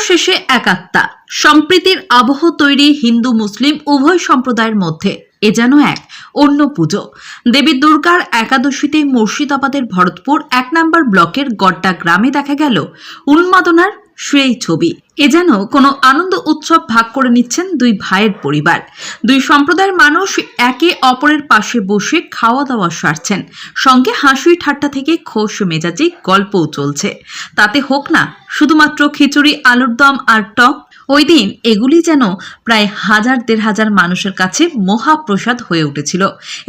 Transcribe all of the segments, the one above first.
শেষে একাত্তা। সম্প্রীতির আবহ তৈরি হিন্দু মুসলিম উভয় সম্প্রদায়ের মধ্যে, এ যেন এক, অন্য পুজো। দেবী দুর্গার একাদশীতে মুর্শিদাবাদের ভরতপুর এক নম্বর ব্লকের গড্ডা গ্রামে দেখা গেল উন্মাদনার সেই ছবি। এ যেন কোনো আনন্দ উৎসব ভাগ করে নিচ্ছেন দুই ভাইয়ের পরিবার। দুই সম্প্রদায়ের মানুষ একে অপরের পাশে বসে খাওয়া দাওয়া সারছেন। সঙ্গে হাসি ঠাট্টা থেকে খোশ মেজাজে গল্পও চলছে। তাতে হোক না, শুধুমাত্র খিচুড়ি, আলুর দম আর টক ওই দিন এগুলি যেন প্রায় হাজার দেড় হাজার মানুষের কাছে মহাপ্রসাদ হয়ে উঠেছিল।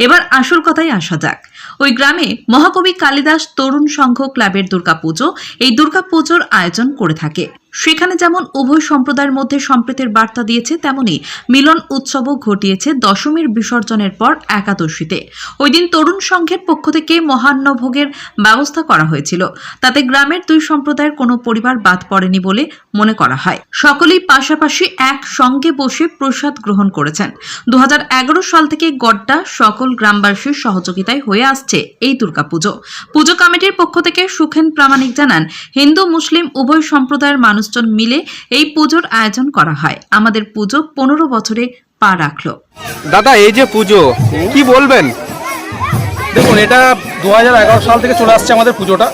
এবার আসল কথাই আসা যাক। ওই গ্রামে মহাকবি কালিদাস তরুণ সংঘ ক্লাবের দুর্গাপুজো, এই দুর্গাপুজোর আয়োজন করে থাকে। সেখানে যেমন উভয় সম্প্রদায়ের মধ্যে সম্প্রীতির বার্তা দিয়েছে, তেমনি মিলন উৎসবও ঘটিয়েছে দশমীর বিসর্জনের পর একাদশীতে। ওই দিন তরুণ সংঘের পক্ষ থেকে মহান্নভোগের ব্যবস্থা করা হয়েছিল। তাতে গ্রামের দুই সম্প্রদায়ের কোনো পরিবার বাদ পড়েনি বলে মনে করা হয়। সকলেই পাশাপাশি এক সঙ্গে বসে প্রসাদ গ্রহণ করেছেন। দু হাজার এগারো সাল থেকে গড্ডা সকল গ্রামবাসীর সহযোগিতায় হয়ে আসছে এই দুর্গাপুজো। পুজো কমিটির পক্ষ থেকে সুখেন প্রামাণিক জানান, হিন্দু, মুসলিম উভয় সম্প্রদায়ের মানুষজন মিলে এই পুজোর আয়োজন করা হয়। আমাদের পুজো পনেরো বছরে পা রাখল। দাদা এই যে পুজো কি বলবেন? দেখুন এটা দু সাল থেকে চলে আসছে আমাদের পুজোটা।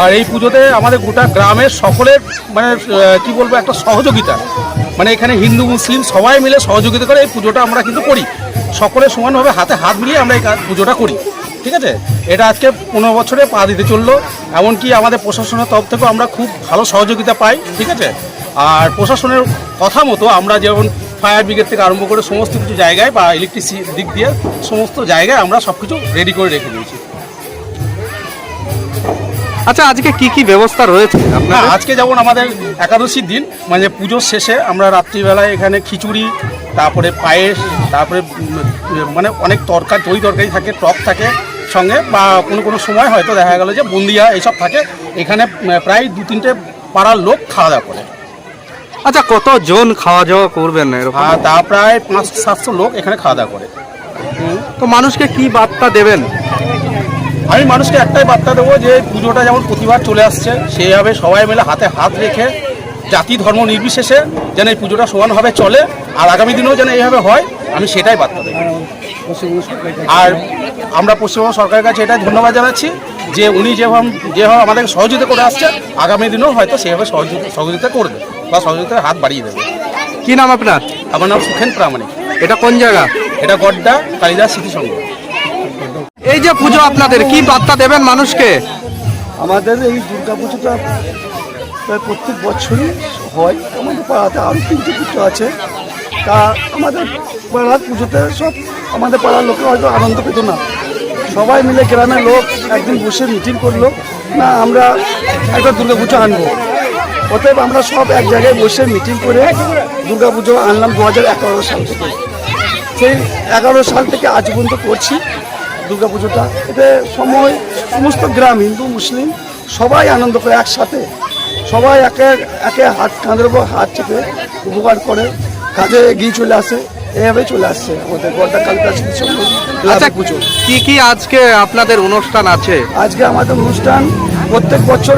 আর এই পুজোতে আমাদের গোটা গ্রামের সকলের মানে আহ, কি বলব একটা সহযোগিতা। মানে এখানে হিন্দু মুসলিম সবাই মিলে সহযোগিতা করে এই পুজোটা আমরা কিন্তু করি। সকলে সমানভাবে হাতে হাত মিলিয়ে আমরা এই পুজোটা করি। ঠিক আছে? এটা আজকে পনেরো বছরে পা দিতে চলল। এমনকি আমাদের প্রশাসনের তরফ থেকেও আমরা খুব ভালো সহযোগিতা পাই ঠিক আছে? আর প্রশাসনের কথা মতো আমরা যেমন ফায়ার ব্রিগেড থেকে আরম্ভ করে সমস্ত কিছু জায়গায় বা ইলেকট্রিসি দিক দিয়ে সমস্ত জায়গায় আমরা সব কিছু রেডি করে রেখে দিয়েছি। আচ্ছা আজকে কি কি ব্যবস্থা রয়েছে আপনার আজকে যেমন আমাদের একাদশীর দিন মানে পুজোর শেষে আমরা রাত্রিবেলায় এখানে খিচুড়ি তারপরে পায়েস তারপরে মানে অনেক তরকারি দই তরকারি থাকে টক থাকে। সঙ্গে বা কোনো কোনো সময় হয়তো দেখা গেল যে বুন্দিয়া এইসব থাকে। এখানে প্রায় দু তিনটে পাড়ার লোক খাওয়া দাওয়া করে। আচ্ছা কত জন খাওয়া দাওয়া করবেন আর তা প্রায় পাঁচ সাতশো লোক এখানে খাওয়া দাওয়া করে। তো মানুষকে কি বার্তা দেবেন? আমি মানুষকে একটাই বার্তা দেবো যে পুজোটা যেমন প্রতিবার চলে আসছে সেইভাবে সবাই মিলে হাতে হাত রেখে জাতি ধর্ম নির্বিশেষে যেন এই পুজোটা সমানভাবে চলে আর আগামী দিনেও যেন এইভাবে হয়। আমি সেটাই বার্তা দেবো। আর আমরা পশ্চিমবঙ্গ সরকারের কাছে এটাই ধন্যবাদ জানাচ্ছি যে উনি যেভাবে যেভাবে আমাদের সহযোগিতা করে আসছে আগামী দিনেও হয়তো সেভাবে সহযোগিতা সহযোগিতা করবে বা সহযোগিতার হাত বাড়িয়ে দেবে। কি নাম আপনার? আমার নাম সুখেন প্রামাণিক। এটা কোন জায়গা? এটা গড্ডা কালিদাস স্মৃতি সংঘ। এই যে পুজো আপনাদের কি বার্তা দেবেন মানুষকে? আমাদের এই দুর্গা পুজোটা প্রায় প্রত্যেক বছরই হয়। আমাদের পাড়াতে আরও তিনটে পুজো আছে। তা আমাদের পাড়ার পুজোতে সব আমাদের পাড়ার লোকে হয়তো আনন্দ পেত না। সবাই মিলে গ্রামের লোক একদিন বসে মিটিং করল, না, আমরা একটা দুর্গা পুজো আনব। অতএব আমরা সব এক জায়গায় বসে মিটিং করে দুর্গা পুজো আনলাম দু হাজার এগারো সাল থেকে। সেই এগারো সাল থেকে আজ পর্যন্ত করছি দুর্গা পুজোটা এতে সময়, সমস্ত গ্রাম, হিন্দু, মুসলিম, সবাই আনন্দ করে একসাথে। সবাই একে একে হাত কাঁধের উপর হাত চেপে উপকার করে। কাজে এগিয়ে চলে আসে। এভাবে চলে আসছে আমাদের গড়টা কালকা আচ্ছা পুজো। কি কি আজকে আপনাদের অনুষ্ঠান আছে? আজকে আমাদের অনুষ্ঠান প্রত্যেক বছর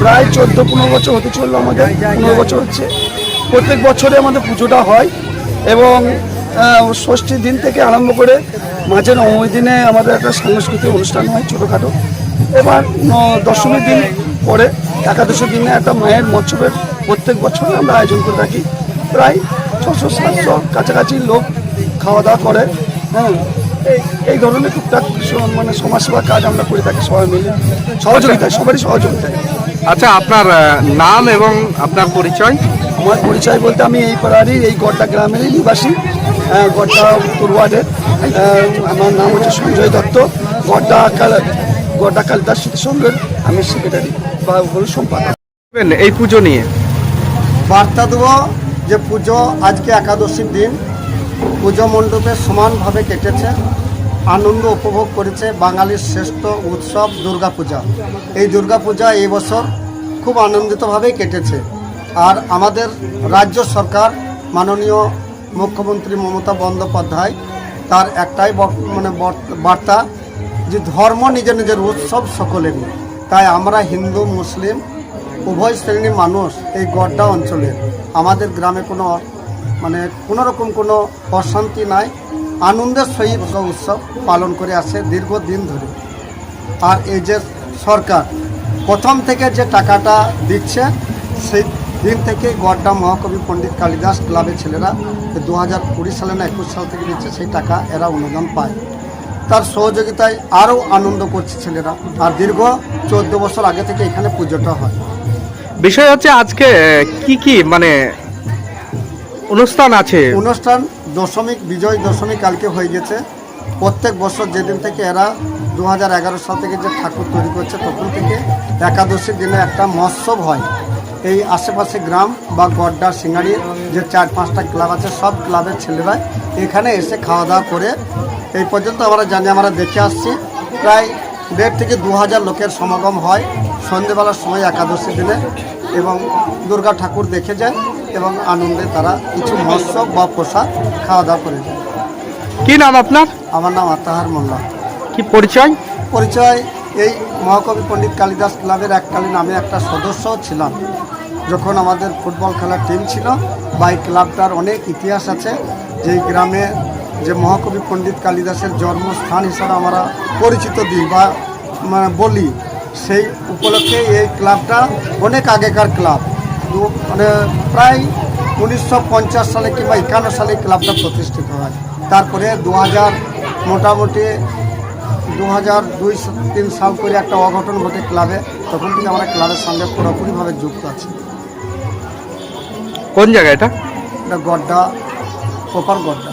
প্রায় চোদ্দ পনেরো বছর হতে চলল আমাদের পনেরো বছর হচ্ছে। প্রত্যেক বছরে আমাদের পুজোটা হয় এবং ষষ্ঠীর দিন থেকে আরম্ভ করে মাঝে নবমী দিনে আমাদের একটা সাংস্কৃতিক অনুষ্ঠান হয় ছোটোখাটো। এবার দশমীর দিন পরে একাদশীর দিনে একটা মায়ের মৎসবের প্রত্যেক বছর আমরা আয়োজন করে থাকি। প্রায় ছশো সাতশো কাছাকাছি লোক খাওয়া দাওয়া করে। হ্যাঁ এই এই ধরনের টুকটাক মানে সমাজসেবা কাজ আমরা করে থাকি সবাই মিলে। সহযোগিতায় সবারই সহযোগিতায়। আচ্ছা আপনার নাম এবং আপনার পরিচয়? আমার পরিচয় বলতে আমি এই পাড়ারই এই গড্ডা গ্রামেরই নিবাসী। আহ, গড্ডা উত্তর ওয়ার্ডের। আমার নাম হচ্ছে সঞ্জয় দত্ত। গড্ডা কাল গড্ডা কালিদাস সংঘের আমি সেক্রেটারি বা হল সম্পাদক। এই পুজো নিয়ে? বার্তা দেবো যে পুজো আজকে একাদশীর দিন, পুজো মণ্ডপে সমানভাবে কেটেছে, আনন্দ উপভোগ করেছে বাঙালির শ্রেষ্ঠ উৎসব দুর্গাপূজা। এই দুর্গাপূজা এই বছর খুব আনন্দিতভাবেই কেটেছে। আর আমাদের রাজ্য সরকার, মাননীয় মুখ্যমন্ত্রী মমতা বন্দ্যোপাধ্যায় তার একটাই মানে বর- বার্তা যে ধর্ম নিজের নিজের উৎসব সকলেরই। তাই আমরা হিন্দু, মুসলিম উভয় শ্রেণির মানুষ এই গড্ডা অঞ্চলে। আমাদের গ্রামে কোনো মানে কোনো রকম কোনো অশান্তি নাই। আনন্দের সহিত উৎসব পালন করে আসে দীর্ঘদিন ধরে। আর এই যে সরকার প্রথম থেকে যে টাকাটা দিচ্ছে, সেই দিন থেকে গড্ডা মহাকবি পণ্ডিত কালিদাস ক্লাবের ছেলেরা দু হাজার কুড়ি সালে না একুশ সাল থেকে দিচ্ছে সেই টাকা এরা অনুদান পায়। তার সহযোগিতায় আরও আনন্দ করছে ছেলেরা। আর দীর্ঘ চোদ্দ বছর আগে থেকে এখানে পুজোটা হয়। বিষয় হচ্ছে আজকে কি কি মানে অনুষ্ঠান আছে? অনুষ্ঠান, দশমিক, বিজয় দশমী কালকে হয়ে গেছে। প্রত্যেক বছর যেদিন থেকে এরা দু হাজার এগারো সাল থেকে যে ঠাকুর তৈরি করছে, তখন থেকে একাদশীর দিনে একটা মহোৎসব হয়। এই আশেপাশে গ্রাম বা গড্ডা সিঙ্গাড়ির যে চার পাঁচটা ক্লাব আছে, সব ক্লাবের ছেলেরা এখানে এসে খাওয়া দাওয়া করে। এই পর্যন্ত আমরা জানি, আমরা দেখে আসছি। প্রায় দেড় থেকে দু হাজার লোকের সমাগম হয়। সন্ধেবেলার সময় একাদশী দিনে এবং দুর্গা ঠাকুর দেখে যায় এবং আনন্দে তারা কিছু মহোৎসব বা প্রসাদ খাওয়া দাওয়া করে যায় কি নাম আপনার? আমার নাম আতাহার মোল্লা। কি পরিচয়? পরিচয় এই মহাকবি পণ্ডিত কালিদাস ক্লাবের এককালীন আমি একটা সদস্যও ছিলাম। যখন আমাদের ফুটবল খেলার টিম ছিল বা এই ক্লাবটার অনেক ইতিহাস আছে যে গ্রামে যে মহাকবি পণ্ডিত কালিদাসের জন্মস্থান হিসাবে আমরা পরিচিত দিই বা মানে বলি। সেই উপলক্ষে এই ক্লাবটা অনেক আগেকার ক্লাব। মানে প্রায় উনিশশো পঞ্চাশ সালে কিংবা একান্ন সালে ক্লাবটা প্রতিষ্ঠিত হয়। তারপরে দু হাজার মোটামুটি দু হাজার দুই তিন সাল করে একটা অঘটন ঘটে ক্লাবে। তখন থেকে আমরা ক্লাবের সঙ্গে পুরোপুরিভাবে যুক্ত আছি। কোন জায়গা এটা? এটা গড্ডা প্রপার গড্ডা।